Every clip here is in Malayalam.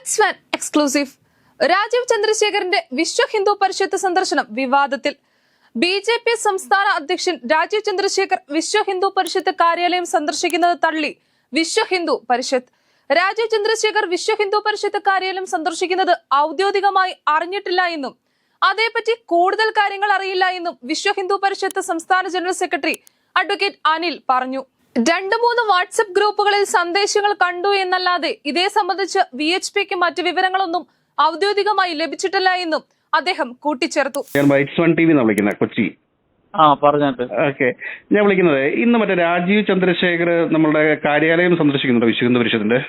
റൈറ്റ്സ് വാൻ എക്സ്ക്ലൂസീവ് രാജീവ് ചന്ദ്രശേഖരന്റെ വിശ്വ ഹിന്ദു പരിഷത്ത് സന്ദർശനം വിവാദത്തിൽ. ബി ജെ പി സംസ്ഥാന അധ്യക്ഷൻ രാജീവ് ചന്ദ്രശേഖർ വിശ്വ ഹിന്ദു പരിഷത്ത് കാര്യാലയം സന്ദർശിക്കുന്നത് തള്ളി. വിശ്വ ഹിന്ദു പരിഷത്ത് രാജീവ് ചന്ദ്രശേഖർ വിശ്വ ഹിന്ദു പരിഷത്ത് കാര്യാലയം സന്ദർശിക്കുന്നത് ഔദ്യോഗികമായി അറിഞ്ഞിട്ടില്ല എന്നും അതേപറ്റി കൂടുതൽ കാര്യങ്ങൾ അറിയില്ല എന്നും വിശ്വ ഹിന്ദു പരിഷത്ത് സംസ്ഥാന ജനറൽ സെക്രട്ടറി അഡ്വക്കേറ്റ് അനിൽ പറഞ്ഞു. രണ്ട് മൂന്ന് വാട്സപ്പ് ഗ്രൂപ്പുകളിൽ സന്ദേശങ്ങൾ കണ്ടു എന്നല്ലാതെ ഇതേ സംബന്ധിച്ച് വി എച്ച് പിക്ക് മറ്റു വിവരങ്ങളൊന്നും ഔദ്യോഗികമായി ലഭിച്ചിട്ടില്ല എന്നും അദ്ദേഹം കൂട്ടിച്ചേർത്തു. കൊച്ചി. ആ പറഞ്ഞത് ഓക്കെ. ഞാൻ വിളിക്കുന്നത് ഇന്ന് മറ്റേ രാജീവ് ചന്ദ്രശേഖർ നമ്മളുടെ കാര്യാലയം സന്ദർശിക്കുന്നുണ്ടോ വിശ്വ പരിഷത്തിന്റെ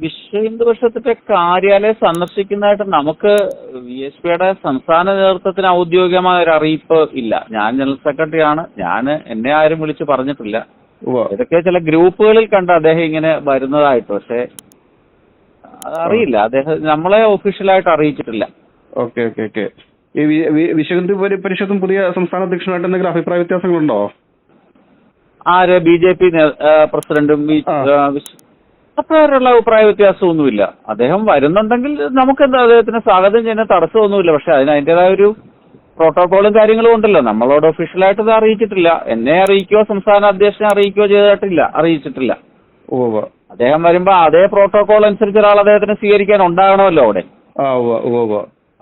വിശ്വ ഹിന്ദു പരിഷത്തിന്റെ കാര്യാലയം സന്ദർശിക്കുന്നതായിട്ട് നമുക്ക് വി എസ് പിയുടെ സംസ്ഥാന നേതൃത്വത്തിന് ഔദ്യോഗികമായ ഒരു അറിയിപ്പ് ഇല്ല. ഞാൻ ജനറൽ സെക്രട്ടറി ആണ് ഞാൻ എന്നെ ആരും വിളിച്ച് പറഞ്ഞിട്ടില്ല. ഇതൊക്കെ ചില ഗ്രൂപ്പുകളിൽ കണ്ട് അദ്ദേഹം ഇങ്ങനെ വരുന്നതായിട്ട്. പക്ഷേ അറിയില്ല. അദ്ദേഹം നമ്മളെ ഒഫീഷ്യലായിട്ട് അറിയിച്ചിട്ടില്ല. Okay okay okay. ഈ വി- വി- വിശ്വ ഹിന്ദു പരിഷത്തും പുതിയ സംസ്ഥാന അധ്യക്ഷനുമായിട്ട് എന്തെങ്കിലും അഭിപ്രായ വ്യത്യാസങ്ങളുണ്ടോ? ആര്? ബി ജെ പി പ്രസിഡന്റും അപ്രകാരമുള്ള അഭിപ്രായ വ്യത്യാസമൊന്നുമില്ല. അദ്ദേഹം വരുന്നുണ്ടെങ്കിൽ നമുക്ക് എന്താ അദ്ദേഹത്തിന് സ്വാഗതം ചെയ്യുന്ന തടസ്സമൊന്നുമില്ല. പക്ഷെ അതിന് അതിന്റെതായ ഒരു പ്രോട്ടോകോളും കാര്യങ്ങളും ഉണ്ടല്ലോ. നമ്മളോട് ഒഫീഷ്യലായിട്ട് ഇത് അറിയിച്ചിട്ടില്ല. എന്നെ അറിയിക്കുകയോ സംസ്ഥാന അധ്യക്ഷനെ അറിയിക്കുകയോ ചെയ്തിട്ടില്ല. അറിയിച്ചിട്ടില്ല. ഓ അദ്ദേഹം വരുമ്പോ അതേ പ്രോട്ടോകോൾ അനുസരിച്ച് ഒരാൾ അദ്ദേഹത്തിന് സ്വീകരിക്കാൻ ഉണ്ടാകണമല്ലോ അവിടെ.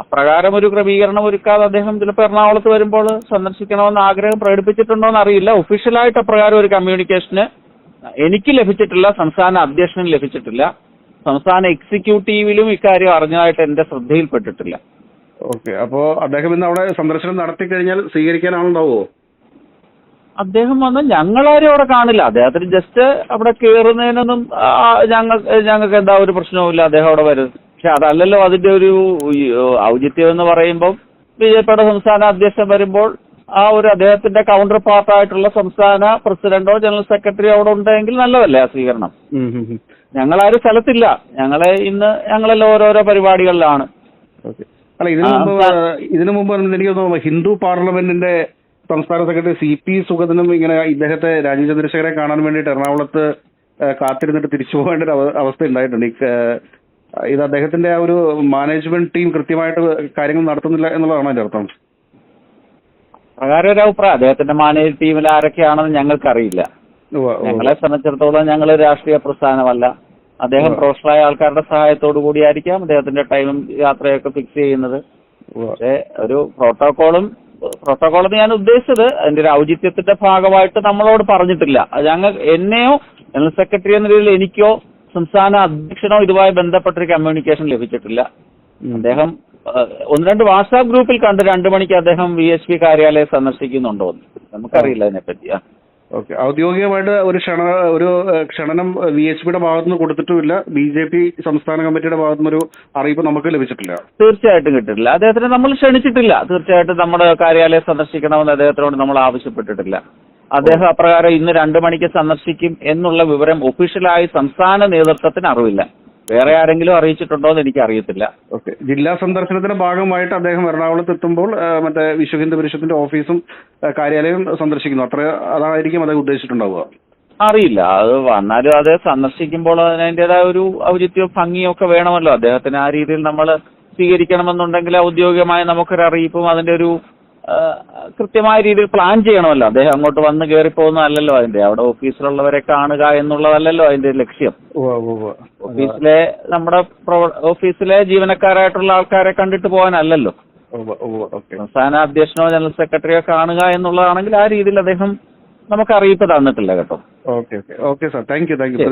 അപ്രകാരം ഒരു ക്രമീകരണം ഒരുക്കാതെ അദ്ദേഹം ചിലപ്പോൾ എറണാകുളത്ത് വരുമ്പോൾ സന്ദർശിക്കണമെന്ന് ആഗ്രഹം പ്രകടിപ്പിച്ചിട്ടുണ്ടോ എന്ന് അറിയില്ല. ഒഫീഷ്യലായിട്ട് അപ്രകാരം ഒരു കമ്മ്യൂണിക്കേഷന് എനിക്ക് ലഭിച്ചിട്ടില്ല സംസ്ഥാന അധ്യക്ഷനും ലഭിച്ചിട്ടില്ല. സംസ്ഥാന എക്സിക്യൂട്ടീവിലും ഇക്കാര്യം അറിഞ്ഞതായിട്ട് എന്റെ ശ്രദ്ധയിൽപ്പെട്ടിട്ടില്ല. ഓക്കെ അപ്പോ അദ്ദേഹം ഇന്ന് അവിടെ സന്ദർശനം നടത്തി കഴിഞ്ഞാൽ സ്വീകരിക്കാൻ ആളുണ്ടാവോ അദ്ദേഹം വന്ന് ഞങ്ങളാരും അവിടെ കാണില്ല. അദ്ദേഹത്തിന് ജസ്റ്റ് അവിടെ കയറുന്നതിനൊന്നും ഞങ്ങൾ ഞങ്ങൾക്ക് എന്താ ഒരു പ്രശ്നവുമില്ല അദ്ദേഹം അവിടെ വരും. പക്ഷെ അതല്ലല്ലോ അതിന്റെ ഒരു ഔചിത്യം എന്ന് പറയുമ്പോൾ ബി ജെ പിയുടെ സംസ്ഥാന അധ്യക്ഷൻ വരുമ്പോൾ ആ ഒരു അദ്ദേഹത്തിന്റെ കൗണ്ടർ പാർട്ടായിട്ടുള്ള സംസ്ഥാന പ്രസിഡന്റോ ജനറൽ സെക്രട്ടറിയോ അവിടെ ഉണ്ടെങ്കിൽ നല്ലതല്ലേ ആ സ്വീകരണം? ഞങ്ങൾ ആരും സ്ഥലത്തില്ല. ഞങ്ങളെ ഇന്ന് ഞങ്ങളെല്ലാം ഓരോരോ പരിപാടികളിലാണ്. അല്ല ഇതിനു മുമ്പ് ഇതിനു മുമ്പ് എനിക്ക് തോന്നുന്നു ഹിന്ദു പാർലമെന്റിന്റെ സംസ്ഥാന സെക്രട്ടറി സി പി സുഗതനും ഇങ്ങനെ ഇദ്ദേഹത്തെ രാജീവ് ചന്ദ്രശേഖരെ കാണാൻ വേണ്ടിയിട്ട് എറണാകുളത്ത് കാത്തിരുന്നിട്ട് തിരിച്ചു പോകേണ്ട ഒരു അവസ്ഥ ഉണ്ടായിട്ടുണ്ട്. ഇത് അദ്ദേഹത്തിന്റെ ആ ഒരു മാനേജ്മെന്റ് ടീം കൃത്യമായിട്ട് കാര്യങ്ങൾ നടത്തുന്നില്ല എന്നുള്ളതാണ് അതിന്റെ അർത്ഥം? പ്രകാരം ഒരു അഭിപ്രായം. അദ്ദേഹത്തിന്റെ മാനേജ് ടീമിൽ ആരൊക്കെയാണെന്ന് ഞങ്ങൾക്കറിയില്ല. ഞങ്ങളെ സംബന്ധിച്ചിടത്തോളം ഞങ്ങൾ രാഷ്ട്രീയ പ്രസ്ഥാനമല്ല. അദ്ദേഹം. പ്രൊഫഷണലായ ആൾക്കാരുടെ സഹായത്തോടു കൂടിയായിരിക്കാം അദ്ദേഹത്തിന്റെ ടൈമും യാത്രയൊക്കെ ഫിക്സ് ചെയ്യുന്നത്. പക്ഷേ ഒരു പ്രോട്ടോകോളും പ്രോട്ടോകോൾ എന്ന് ഞാൻ ഉദ്ദേശിച്ചത് അതിന്റെ ഒരു ഔചിത്യത്തിന്റെ ഭാഗമായിട്ട് നമ്മളോട് പറഞ്ഞിട്ടില്ല. ഞങ്ങൾ എന്നെയോ ജനറൽ സെക്രട്ടറി എന്ന രീതിയിൽ എനിക്കോ സംസ്ഥാന അധ്യക്ഷനോ ഇതുമായി ബന്ധപ്പെട്ടൊരു കമ്മ്യൂണിക്കേഷൻ ലഭിച്ചിട്ടില്ല. അദ്ദേഹം ഒന്ന് രണ്ട് വാട്സാപ്പ് ഗ്രൂപ്പിൽ കണ്ട് രണ്ടു മണിക്ക് അദ്ദേഹം വി എച്ച് പി കാര്യാലയം സന്ദർശിക്കുന്നുണ്ടോ എന്ന്. നമുക്കറിയില്ല അതിനെപ്പറ്റി. ഓക്കെ. ഔദ്യോഗികമായിട്ട് ഒരു ക്ഷണ ഒരു ക്ഷണനം വി എച്ച് പിയുടെ ഭാഗത്തുനിന്ന് കൊടുത്തിട്ടുമില്ല. ബി ജെ പി സംസ്ഥാന കമ്മിറ്റിയുടെ ഭാഗത്തുനിന്ന് ഒരു അറിയിപ്പ് നമുക്ക് ലഭിച്ചിട്ടില്ല. തീർച്ചയായിട്ടും കിട്ടിയിട്ടില്ല. അദ്ദേഹത്തിനെ നമ്മൾ ക്ഷണിച്ചിട്ടില്ല. തീർച്ചയായിട്ടും നമ്മുടെ കാര്യാലയം സന്ദർശിക്കണമെന്ന് അദ്ദേഹത്തിനോട് നമ്മൾ ആവശ്യപ്പെട്ടിട്ടില്ല. അദ്ദേഹം അപ്രകാരം ഇന്ന് രണ്ടു മണിക്ക് സന്ദർശിക്കും എന്നുള്ള വിവരം ഒഫീഷ്യലായി സംസ്ഥാന നേതൃത്വത്തിന് അറിവില്ല. വേറെ ആരെങ്കിലും അറിയിച്ചിട്ടുണ്ടോ എന്ന് എനിക്ക് അറിയത്തില്ല ഓക്കെ. ജില്ലാ സന്ദർശനത്തിന്റെ ഭാഗമായിട്ട് അദ്ദേഹം എറണാകുളത്ത് എത്തുമ്പോൾ മറ്റേ വിശ്വ ഹിന്ദു പരിഷത്തിന്റെ ഓഫീസും കാര്യാലയം സന്ദർശിക്കുന്നു. അത്ര അതായിരിക്കും അദ്ദേഹം ഉദ്ദേശിച്ചിട്ടുണ്ടാവുക. അറിയില്ല. അത് വന്നാലും അത് സന്ദർശിക്കുമ്പോൾ അതിന്റെതായ ഒരു ഔചിത്യവും ഭംഗിയും ഒക്കെ വേണമല്ലോ. അദ്ദേഹത്തിന് ആ രീതിയിൽ നമ്മൾ സ്വീകരിക്കണമെന്നുണ്ടെങ്കിൽ ഔദ്യോഗികമായ നമുക്കൊരു അറിയിപ്പും അതിന്റെ ഒരു കൃത്യമായ രീതിയിൽ പ്ലാൻ ചെയ്യണമല്ലോ. അദ്ദേഹം അങ്ങോട്ട് വന്ന് കയറി പോകുന്നതല്ലല്ലോ അതിന്റെ. അവിടെ ഓഫീസിലുള്ളവരെ കാണുക എന്നുള്ളതല്ലല്ലോ അതിന്റെ ലക്ഷ്യം. ഓഫീസിലെ നമ്മുടെ ഓഫീസിലെ ജീവനക്കാരായിട്ടുള്ള ആൾക്കാരെ കണ്ടിട്ട് പോകാനല്ലല്ലോ. സംസ്ഥാന അധ്യക്ഷനോ ജനറൽ സെക്രട്ടറിയോ കാണുക എന്നുള്ളതാണെങ്കിൽ ആ രീതിയിൽ അദ്ദേഹം നമുക്ക് അറിയിപ്പ് തന്നിട്ടില്ല കേട്ടോ. Okay okay. Okay sir. Thank you thank you.